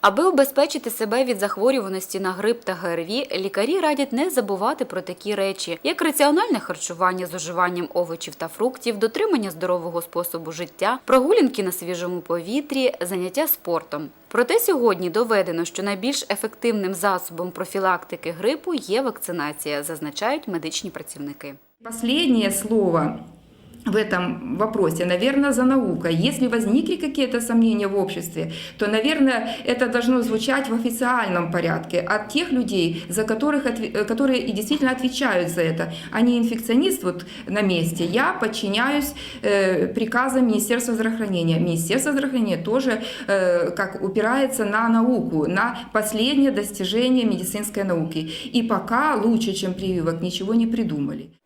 Аби убезпечити себе від захворюваності на грип та ГРВІ, лікарі радять не забувати про такі речі, як раціональне харчування з уживанням овочів та фруктів, дотримання здорового способу життя, прогулянки на свіжому повітрі, заняття спортом. Проте сьогодні доведено, що найбільш ефективним засобом профілактики грипу є вакцинація, зазначають медичні працівники. Последнее слово в этом вопросе, наверное, за наукой. Если возникли какие-то сомнения в обществе, то, наверное, это должно звучать в официальном порядке от тех людей, за которых, э, которые и действительно отвечают за это, а не инфекционист вот на месте. Я подчиняюсь э, приказам Министерства здравоохранения. Министерство здравоохранения тоже э, как упирается на науку, на последнее достижение медицинской науки. И пока лучше, чем прививок, ничего не придумали.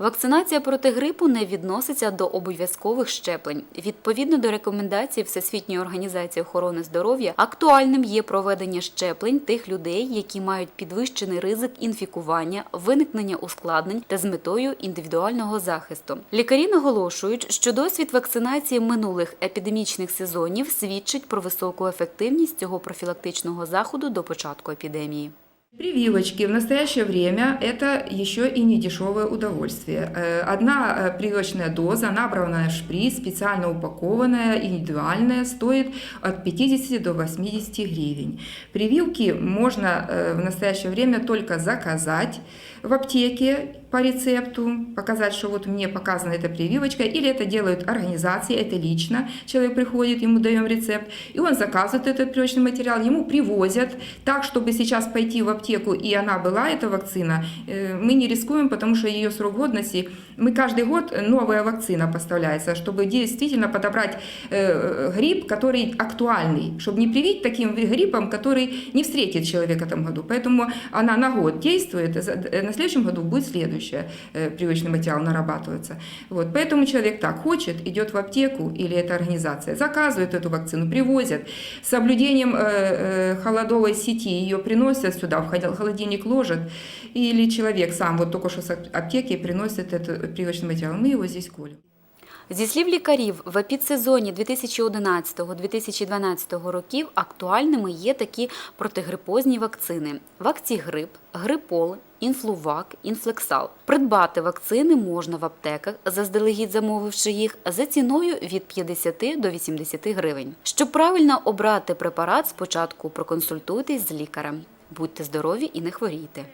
Вакцинація проти грипу не відноситься до обов'язкових щеплень. Відповідно до рекомендацій Всесвітньої організації охорони здоров'я, актуальним є проведення щеплень тих людей, які мають підвищений ризик інфікування, виникнення ускладнень та з метою індивідуального захисту. Лікарі наголошують, що досвід вакцинації минулих епідемічних сезонів свідчить про високу ефективність цього профілактичного заходу до початку епідемії. Прививочки в настоящее время это еще и не дешевое удовольствие. Э, Одна э, прививочная доза, набранная в шприц, специально упакованная, индивидуальная, стоит от 50 до 80 гривен. Прививки можно э, в настоящее время только заказать в аптеке по рецепту, показать, что вот мне показана эта прививочка, или это делают организации, это лично. Человек приходит, ему даем рецепт, и он заказывает этот прививочный материал, ему привозят так, чтобы сейчас пойти в аптеку, и она была, эта вакцина, э, мы не рискуем, потому что ее срок годности, мы каждый год новая вакцина поставляется, чтобы действительно подобрать э, грипп, который актуальный, чтобы не привить таким гриппом, который не встретит человека в этом году. Поэтому она на год действует, э, на следующем году будет следующая прививочный материал нарабатываться. Вот. Поэтому человек так хочет, идет в аптеку или эта организация, заказывает эту вакцину, привозят. С соблюдением холодовой сети ее приносят сюда, в холодильник ложат, или человек сам вот только что с ап- аптеки приносит этот прививочный материал, мы его здесь колем. Зі слів лікарів, в епідсезоні 2011-2012 років актуальними є такі протигрипозні вакцини: Вакцігрип, Грипол, Інфлувак, Інфлексал. Придбати вакцини можна в аптеках, заздалегідь замовивши їх, за ціною від 50 до 80 гривень. Щоб правильно обрати препарат, спочатку проконсультуйтесь з лікарем. Будьте здорові і не хворійте.